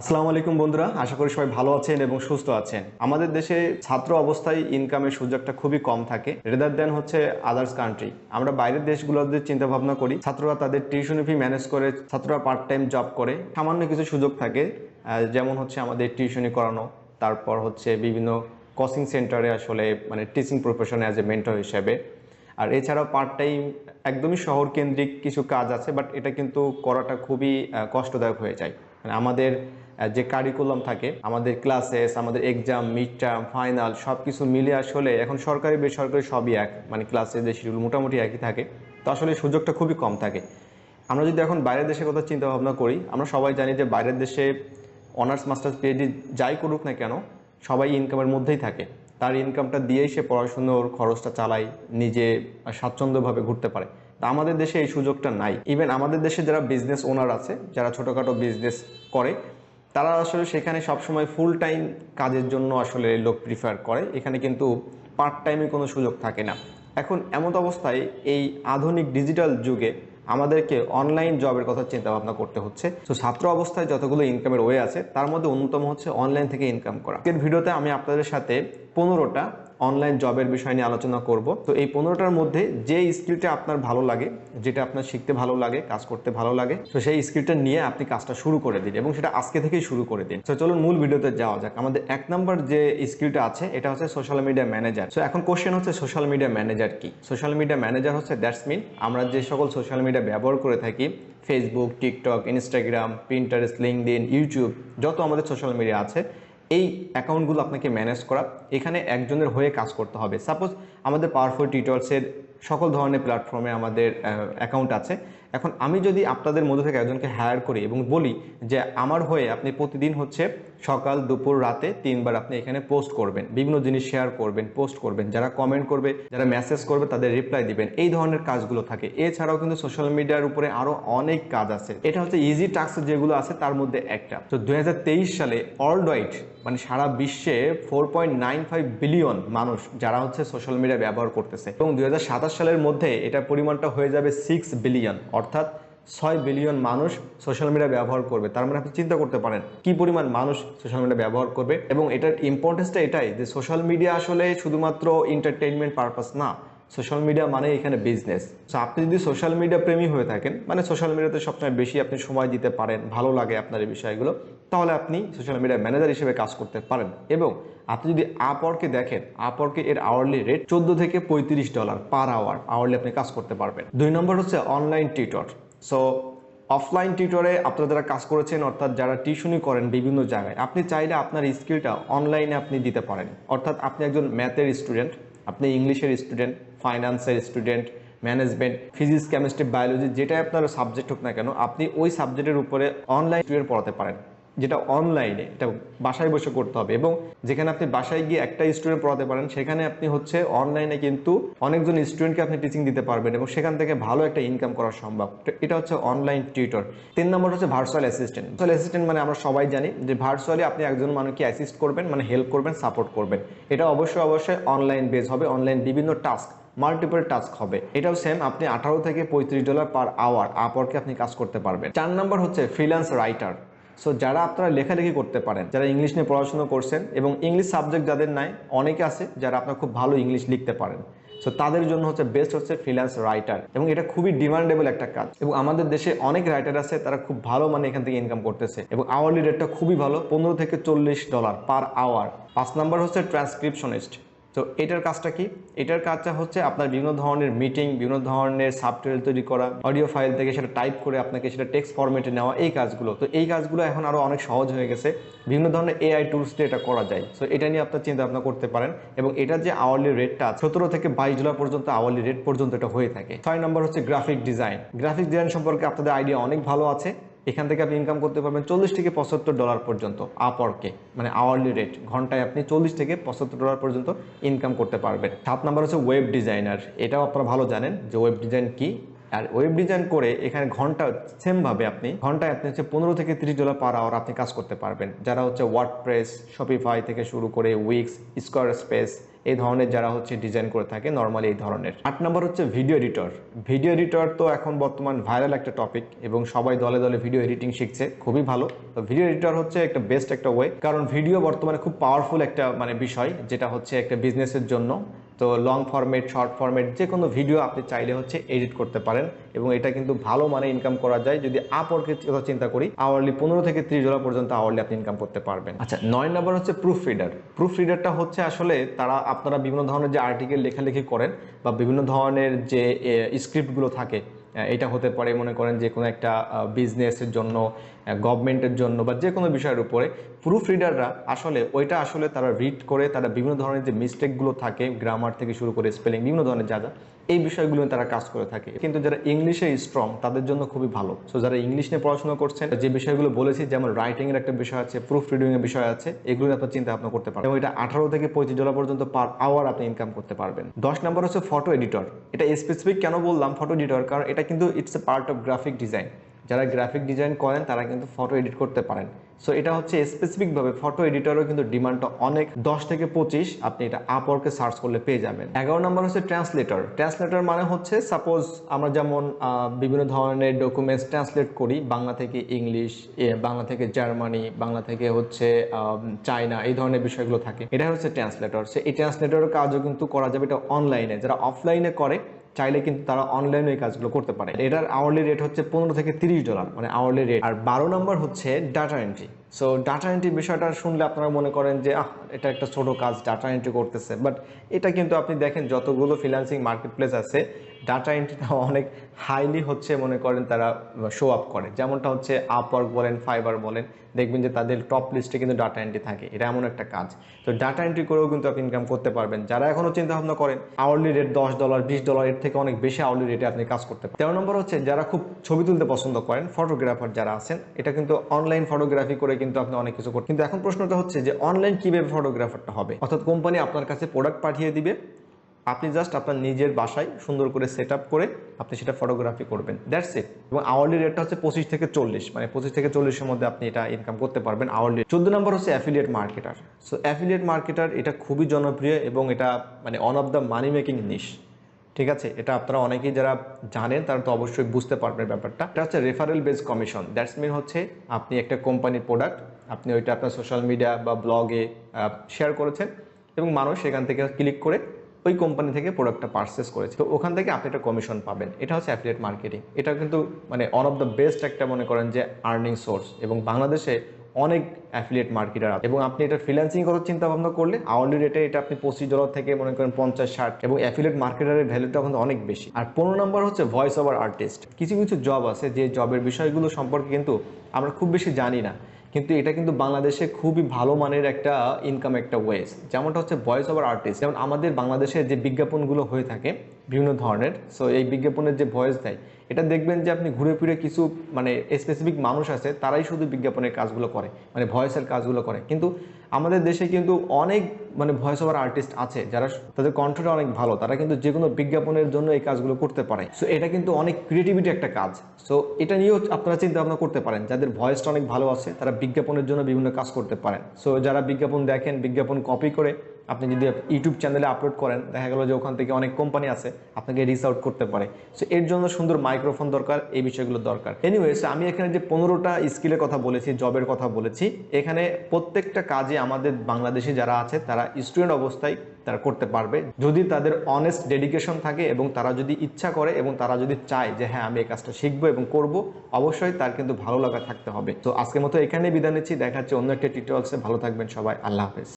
আসসালামু আলাইকুম বন্ধুরা, আশা করি সবাই ভালো আছেন এবং সুস্থ আছেন। আমাদের দেশে ছাত্র অবস্থায় ইনকামের সুযোগটা খুবই কম থাকে রেদার দেন হচ্ছে আদার্স কান্ট্রি আমরা বাইরের দেশগুলোতে চিন্তা ভাবনা করি, ছাত্ররা তাদের টিউশন ফি ম্যানেজ করে, ছাত্ররা পার্ট টাইম জব করে, সামান্য কিছু সুযোগ থাকে যেমন হচ্ছে আমাদের টিউশনি করানো, তারপর হচ্ছে বিভিন্ন কোচিং সেন্টারে আসলে মানে টিচিং প্রফেশনে অ্যাজ এ মেন্টর হিসেবে। আর এছাড়াও পার্ট টাইম একদমই শহর কেন্দ্রিক কিছু কাজ আছে বাট এটা কিন্তু করাটা খুবই কষ্টদায়ক হয়ে যায়। মানে আমাদের যে কারিকুলাম থাকে, আমাদের ক্লাসেস আমাদের এক্সাম মিড টার্ম ফাইনাল সব কিছু মিলে আসলে এখন সরকারি, বেসরকারি সবই এক মানে ক্লাসের যে শিডিউল মোটামুটি একই থাকে। তো আসলে সুযোগটা খুবই কম থাকে। আমরা যদি এখন বাইরের দেশের কথা চিন্তা ভাবনা করি, আমরা সবাই জানি যে বাইরের দেশে অনার্স মাস্টার্স পিএইচডি যাই করুক না কেন, সবাই ইনকামের মধ্যেই থাকে। তার ইনকামটা দিয়েই সে পড়াশুনোর খরচটা চালায়, নিজে স্বাচ্ছন্দ্যভাবে ঘুরতে পারে। তা আমাদের দেশে এই সুযোগটা নাই। ইভেন আমাদের দেশে যারা বিজনেস ওনার আছে, যারা ছোটোখাটো বিজনেস করে তারা আসলে সেখানে সবসময় ফুল টাইম কাজের জন্য আসলে লোক প্রিফার করে। এখানে কিন্তু পার্ট টাইমে কোনো সুযোগ থাকে না। এখন এমন অবস্থায় এই আধুনিক ডিজিটাল যুগে আমাদেরকে অনলাইন জবের কথা চিন্তা ভাবনা করতে হচ্ছে। তো ছাত্র অবস্থায় যতগুলো ইনকামের ওয়ে আছে, তার মধ্যে অন্যতম হচ্ছে অনলাইন থেকে ইনকাম করা। আজকের ভিডিওতে আমি আপনাদের সাথে পনেরোটা অনলাইন জবের বিষয় নিয়ে আলোচনা করব। তো এই পনেরোটার মধ্যে যে স্কিলটা আপনার ভালো লাগে, যেটা আপনার শিখতে ভালো লাগে, কাজ করতে ভালো লাগে, তো সেই স্কিলটা নিয়ে আপনি কাজটা শুরু করে দিন এবং সেটা আজকে থেকেই শুরু করে দিন। তো চলুন মূল ভিডিওতে যাওয়া যাক। আমাদের এক নম্বর যে স্কিলটা আছে, এটা হচ্ছে সোশ্যাল মিডিয়া ম্যানেজার তো এখন কোশ্চেন হচ্ছে সোশ্যাল মিডিয়া ম্যানেজার কি? সোশ্যাল মিডিয়া ম্যানেজার হচ্ছে দ্যাটস মিন আমরা যে সকল সোশ্যাল মিডিয়া ব্যবহার করে থাকি Facebook TikTok Instagram Pinterest LinkedIn YouTube যত আমাদের সোশ্যাল মিডিয়া আছে এই অ্যাকাউন্টগুলো আপনাকে ম্যানেজ করা, এখানে একজনের হয়ে কাজ করতে হবে। সাপোজ আমাদের পাওয়ারফুল টিউটর্সের সকল ধরনের প্ল্যাটফর্মে আমাদের অ্যাকাউন্ট আছে। এখন আমি যদি আপনাদের মধ্যে থেকে একজনকে হায়ার করি এবং বলি যে আমার হয়ে আপনি প্রতিদিন হচ্ছে সকাল, দুপুর, রাতে তিনবার আপনি এখানে পোস্ট করবেন, বিভিন্ন জিনিস শেয়ার করবেন পোস্ট করবেন, যারা কমেন্ট করবে, যারা মেসেজ করবে তাদের রিপ্লাই দিবেন, এই ধরনের কাজগুলো থাকে। এছাড়াও কিন্তু সোশ্যাল মিডিয়ার উপরে আরও অনেক কাজ আছে। এটা হচ্ছে ইজি টাস্ক যেগুলো আছে তার মধ্যে একটা। তো দুই হাজার তেইশ সালে ওয়ার্ল্ড ওয়াইড মানে সারা বিশ্বে ফোর বিলিয়ন মানুষ যারা হচ্ছে সোশ্যাল মিডিয়া ব্যবহার করতেছে। এবং দুই হাজার সাতাশ সালের মধ্যে এটার পরিমাণটা হয়ে যাবে সিক্স বিলিয়ন অর্থাৎ ছয় বিলিয়ন মানুষ সোশ্যাল মিডিয়া ব্যবহার করবে। তার মানে আপনি চিন্তা করতে পারেন, কি পরিমাণ মানুষ সোশ্যাল মিডিয়া ব্যবহার করবে এবং এটার ইম্পর্টেন্সটা এটাই যে সোশ্যাল মিডিয়া আসলে শুধুমাত্র এন্টারটেইনমেন্ট পারপাস না সোশ্যাল মিডিয়া মানে এখানে বিজনেস সো আপনি যদি সোশ্যাল মিডিয়া প্রেমী হয়ে থাকেন মানে সোশ্যাল মিডিয়াতে সবসময় বেশি আপনি সময় দিতে পারেন, ভালো লাগে আপনার এই বিষয়গুলো, তাহলে আপনি সোশ্যাল মিডিয়া ম্যানেজার হিসেবে কাজ করতে পারেন। এবং আপনি যদি আপওয়ার্কে দেখেন আপওয়ার্কে এর আওয়ারলি রেট চোদ্দ থেকে পঁয়ত্রিশ ডলার পার আওয়ার আওয়ারলি আপনি কাজ করতে পারবেন। দুই নম্বর হচ্ছে অনলাইন টিউটর সো অফলাইন টিউটরে আপনারা যারা কাজ করেছেন, অর্থাৎ যারা টিউশনই করেন বিভিন্ন জায়গায়, আপনি চাইলে আপনার স্কিলটা অনলাইনে আপনি দিতে পারেন। অর্থাৎ আপনি একজন ম্যাথের স্টুডেন্ট আপনি ইংলিশের স্টুডেন্ট ফাইন্যান্সের student management physics chemistry biology যেটাই আপনার সাবজেক্ট হোক না কেন, আপনি ওই সাবজেক্টের উপরে অনলাইন স্টুডেন্ট পড়াতে পারেন। যেটা অনলাইনে এটা বাসায় বসে করতে হবে। এবং যেখানে আপনি বাসায় গিয়ে একটা স্টুডেন্ট পড়াতে পারেন, সেখানে আপনি হচ্ছে অনলাইনে কিন্তু অনেকজন স্টুডেন্টকে আপনি টিচিং দিতে পারবেন এবং সেখান থেকে ভালো একটা ইনকাম করা সম্ভব। এটা হচ্ছে অনলাইন টিউটর তিন নম্বর হচ্ছে ভার্চুয়াল অ্যাসিস্ট্যান্ট ভার্চুয়াল অ্যাসিস্ট্যান্ট মানে আমরা সবাই জানি যে ভার্চুয়ালি আপনি একজন মানুষকে অ্যাসিস্ট করবেন মানে হেল্প করবেন সাপোর্ট করবেন। এটা অবশ্যই অবশ্যই অনলাইন বেস হবে অনলাইন বিভিন্ন টাস্ক মাল্টিপল টাস্ক হবে। এটাও সেম আপনি আঠারো থেকে পঁয়ত্রিশ ডলার পার আওয়ার আপওয়ার্কে আপনি কাজ করতে পারবেন। চার নম্বর হচ্ছে ফ্রিল্যান্স রাইটার সো যারা আপনারা লেখালেখি করতে পারেন, যারা ইংলিশ নিয়ে পড়াশোনা করছেন এবং ইংলিশ সাবজেক্ট যাদের নাই, অনেকে আছে যারা আপনার খুব ভালো ইংলিশ লিখতে পারেন। সো তাদের জন্য হচ্ছে বেস্ট হচ্ছে ফ্রিল্যান্স রাইটার এবং এটা খুবই ডিমান্ডেবল একটা কাজ। এবং আমাদের দেশে অনেক রাইটার আছে, তারা খুব ভালো মানে এখান থেকে ইনকাম করতেছে এবং আওয়ারলি রেটটা খুবই ভালো, পনেরো থেকে চল্লিশ ডলার পার আওয়ার পাঁচ নাম্বার হচ্ছে ট্রান্সক্রিপশনিস্ট তো এটার কাজটা কি? এটার কাজটা হচ্ছে আপনার বিভিন্ন ধরনের মিটিং বিভিন্ন ধরনের সফটওয়্যার তৈরি করা অডিও ফাইল থেকে সেটা টাইপ করে আপনাকে সেটা টেক্সট ফরম্যাটে নেওয়া, এই কাজগুলো। তো এই কাজগুলো এখন আরও অনেক সহজ হয়ে গেছে। বিভিন্ন ধরনের এআই টুলস দিয়ে এটা করা যায়। সো এটা নিয়ে আপনার চিন্তা ভাবনা করতে পারেন। এবং এটার যে আওয়ারলি রেটটা সতেরো থেকে বাইশ ডলার পর্যন্ত আওয়ারলি রেট পর্যন্ত এটা হয়ে থাকে। ছয় নম্বর হচ্ছে গ্রাফিক ডিজাইন গ্রাফিক ডিজাইন সম্পর্কে আপনাদের আইডিয়া অনেক ভালো আছে। এখান থেকে আপনি ইনকাম করতে পারবেন চল্লিশ থেকে পঁচাত্তর ডলার পর্যন্ত আপওয়ার্কে মানে আওয়ারলি রেট ঘন্টায় আপনি চল্লিশ থেকে পঁচাত্তর ডলার পর্যন্ত ইনকাম করতে পারবেন। সাত নাম্বার হচ্ছে ওয়েব ডিজাইনার এটাও আপনারা ভালো জানেন যে ওয়েব ডিজাইন কি। আর ওয়েব ডিজাইন করে এখানে ঘণ্টা সেমভাবে আপনি, ঘন্টায় আপনি হচ্ছে পনেরো থেকে তিরিশ ডলার পার আওয়ার আপনি কাজ করতে পারবেন। যারা হচ্ছে ওয়ার্ড প্রেস শপিফাই থেকে শুরু করে উইক্স স্কোয়ার স্পেস এই ধরনের যারা হচ্ছে ডিজাইন করে থাকে নর্মালি এই ধরনের। আট নম্বর হচ্ছে ভিডিও এডিটর ভিডিও এডিটর তো এখন বর্তমান ভাইরাল একটা টপিক এবং সবাই দলে দলে ভিডিও এডিটিং শিখছে, খুবই ভালো। তো ভিডিও এডিটর হচ্ছে একটা বেস্ট একটা ওয়ে কারণ ভিডিও বর্তমানে খুব পাওয়ারফুল একটা মানে বিষয়, যেটা হচ্ছে একটা বিজনেসের জন্য। তো লং ফরম্যাট শর্ট ফরম্যাট যে কোনো ভিডিও আপনি চাইলে হচ্ছে এডিট করতে পারেন এবং এটা কিন্তু ভালো মানে ইনকাম করা যায়। যদি আপওয়ার্কের কথা চিন্তা করি আওয়ারলি পনেরো থেকে ত্রিশ ডলার পর্যন্ত আওয়ারলি আপনি ইনকাম করতে পারবেন। আচ্ছা নয় নম্বর হচ্ছে প্রুফ রিডার প্রুফ রিডারটা হচ্ছে আসলে তারা আপনারা বিভিন্ন ধরনের যে আর্টিকেল লেখালেখি করেন বা বিভিন্ন ধরনের যে স্ক্রিপ্টগুলো থাকে এটা হতে পারে মনে করেন যে কোনো একটা বিজনেসের জন্য গভর্নমেন্টের জন্য বা যে কোনো বিষয়ের উপরে। প্রুফ রিডাররা আসলে ওইটা আসলে তারা রিড করে তারা বিভিন্ন ধরনের যে মিস্টেকগুলো থাকে গ্রামার থেকে শুরু করে স্পেলিং বিভিন্ন ধরনের যা যা, এই বিষয়গুলো তারা কাজ করে থাকে। কিন্তু যারা ইংলিশে স্ট্রং তাদের জন্য খুবই ভালো। সো যারা ইংলিশ নিয়ে পড়াশোনা করছেন, যে বিষয়গুলো বলেছি, যেমন রাইটিং এর একটা বিষয় আছে প্রুফ রিডিং এর বিষয় আছে, এগুলো আপনার চিন্তা ভাবনা করতে পারেন এবং এটা আঠারো থেকে পঁয়ত্রিশ ডলার পর্যন্ত পার আওয়ার আপনি ইনকাম করতে পারবেন। দশ নম্বর হচ্ছে ফটো এডিটর এটা স্পেসিফিক কেন বললাম ফটো এডিটর কারণ এটা কিন্তু it's a part of graphic design যারা গ্রাফিক ডিজাইন করেন, তারা কিন্তু ফটো এডিট করতে পারেন। সো এটা হচ্ছে স্পেসিফিকভাবে ফটো এডিটরও কিন্তু ডিমান্ডটা অনেক। দশ থেকে পঁচিশ, আপনি এটা আপওয়ার্কে সার্চ করলে পেয়ে যাবেন। এগারো নম্বর হচ্ছে ট্রান্সলেটর ট্রান্সলেটর মানে হচ্ছে সাপোজ আমরা যেমন বিভিন্ন ধরনের ডকুমেন্টস ট্রান্সলেট করি, বাংলা থেকে ইংলিশ বাংলা থেকে জার্মানি বাংলা থেকে হচ্ছে চায়না এই ধরনের বিষয়গুলো থাকে। এটা হচ্ছে ট্রান্সলেটর সে এই ট্রান্সলেটরের কাজও কিন্তু করা যাবে এটা অনলাইনে যারা অফলাইনে করে চাইলে কিন্তু তারা অনলাইনে এই কাজগুলো করতে পারে। এটার আওয়ারলি রেট হচ্ছে পনেরো থেকে তিরিশ ডলার মানে আওয়ারলি রেট আর বারো নম্বর হচ্ছে data entry so data entry বিষয়টা শুনলে আপনারা মনে করেন যে, আহ, এটা একটা ছোট কাজ ডাটা এন্ট্রি করতেছে। বাট এটা কিন্তু আপনি দেখেন, যতগুলো ফ্রিল্যান্সিং মার্কেট প্লেস আছে ডাটা এন্ট্রিটা অনেক হাইলি হচ্ছে মনে করেন তারা শো আপ করে। যেমনটা হচ্ছে আপওয়ার্ক বলেন ফাইবার বলেন, দেখবেন যে তাদের টপ লিস্টে কিন্তু ডাটা এন্ট্রি থাকে। এটা এমন একটা কাজ। তো ডাটা এন্ট্রি করেও কিন্তু আপনি ইনকাম করতে পারবেন। যারা এখনও চিন্তা ভাবনা করেন আওয়ারলি রেট দশ ডলার বিশ ডলার এর থেকে অনেক বেশি আওয়ারলি রেটে আপনি কাজ করতে পারেন। তেরো নম্বর হচ্ছে, যারা খুব ছবি তুলতে পছন্দ করেন ফটোগ্রাফার যারা আছেন, এটা কিন্তু অনলাইন ফটোগ্রাফি করে কিন্তু আপনি অনেক কিছু করেন কিন্তু এখন প্রশ্নটা হচ্ছে যে অনলাইন কীভাবে ফটোগ্রাফারটা হবে? অর্থাৎ কোম্পানি আপনার কাছে প্রোডাক্ট পাঠিয়ে দিবে আপনি জাস্ট আপনার নিজের বাসায় সুন্দর করে সেট করে আপনি সেটা ফটোগ্রাফি করবেন। দ্যাটস ইট এবং আওয়ারলি রেটটা হচ্ছে পঁচিশ থেকে চল্লিশ। মানে পঁচিশ থেকে চল্লিশের মধ্যে আপনি এটা ইনকাম করতে পারবেন আওয়ারলি চোদ্দ নম্বর হচ্ছে affiliate marketer so affiliate marketer এটা খুবই জনপ্রিয় এবং এটা মানে one of the money making niche ঠিক আছে? এটা আপনারা অনেকেই যারা জানেন, তারা তো অবশ্যই বুঝতে পারবেন ব্যাপারটা। এটা হচ্ছে referral base commission that's mean হচ্ছে আপনি একটা কোম্পানির প্রোডাক্ট আপনি ওইটা আপনার সোশ্যাল মিডিয়া বা ব্লগে শেয়ার করেছেন এবং মানুষ সেখান থেকে ক্লিক করে ওই কোম্পানি থেকে প্রোডাক্টটা পারচেস করেছে। তো ওখান থেকে আপনি একটা কমিশন পাবেন। এটা হচ্ছে অ্যাফিলিয়েট মার্কেটিং এটা কিন্তু মানে অন অফ দ্য বেস্ট একটা মনে করেন যে আর্নিং সোর্স এবং বাংলাদেশে অনেক অ্যাফিলিয়েট মার্কেটার আছে। এবং আপনি এটা ফ্রিল্যান্সিং করার চিন্তা ভাবনা করলে আওয়ারলি রেটে এটা আপনি পঁচিশ ডলার থেকে মনে করেন পঞ্চাশ, ষাট এবং অ্যাফিলিয়েট মার্কেটারের ভ্যালুটা কিন্তু অনেক বেশি। আর পনেরো নম্বর হচ্ছে ভয়েস ওভার আর্টিস্ট কিছু কিছু জব আছে যে জবের বিষয়গুলো সম্পর্কে কিন্তু আমরা খুব বেশি জানি না। কিন্তু এটা কিন্তু বাংলাদেশে খুবই ভালো মানের একটা ইনকাম একটা ওয়েজ যেমনটা হচ্ছে ভয়েস ওভার আর্টিস্ট যেমন আমাদের বাংলাদেশে যে বিজ্ঞাপনগুলো হয়ে থাকে বিভিন্ন ধরনের। সো এই বিজ্ঞাপনের যে ভয়েস দেয়, এটা দেখবেন যে আপনি ঘুরে ফিরে কিছু মানে স্পেসিফিক মানুষ আছে, তারাই শুধু বিজ্ঞাপনের কাজগুলো করে মানে ভয়েসের কাজগুলো করে। কিন্তু আমাদের দেশে কিন্তু অনেক মানে ভয়েস ওভার আর্টিস্ট আছে, যারা তাদের কণ্ঠটা অনেক ভালো, তারা কিন্তু যে কোনো বিজ্ঞাপনের জন্য এই কাজগুলো করতে পারে। সো এটা কিন্তু অনেক ক্রিয়েটিভিটি একটা কাজ। সো এটা নিয়েও আপনারা চিন্তা ভাবনা করতে পারেন, যাদের ভয়েসটা অনেক ভালো আছে, তারা বিজ্ঞাপনের জন্য বিভিন্ন কাজ করতে পারেন। সো যারা বিজ্ঞাপন দেখেন, বিজ্ঞাপন কপি করে আপনি যদি ইউটিউব চ্যানেলে আপলোড করেন, দেখা গেল যে ওখান থেকে অনেক কোম্পানি আছে, আপনাকে রিচ আউট করতে পারে। সো এর জন্য সুন্দর মাইক্রোফোন দরকার, এই বিষয়গুলো দরকার। এনিওয়েজ আমি এখানে যে পনেরোটা স্কিলের কথা বলেছি জবের কথা বলেছি, এখানে প্রত্যেকটা কাজে আমাদের বাংলাদেশি যারা আছে, তারা স্টুডেন্ট অবস্থায় তারা করতে পারবে। যদি তাদের অনেস্ট ডেডিকেশন থাকে এবং তারা যদি ইচ্ছা করে এবং তারা যদি চায় যে হ্যাঁ আমি এই কাজটা শিখব এবং করব, অবশ্যই তার কিন্তু ভালো লাগা থাকতে হবে। তো আজকের মতো এখানেই বিদায় নিচ্ছি, দেখা হচ্ছে অন্য একটা টিউটোরিয়ালসে ভালো থাকবেন সবাই, আল্লাহ হাফেজ।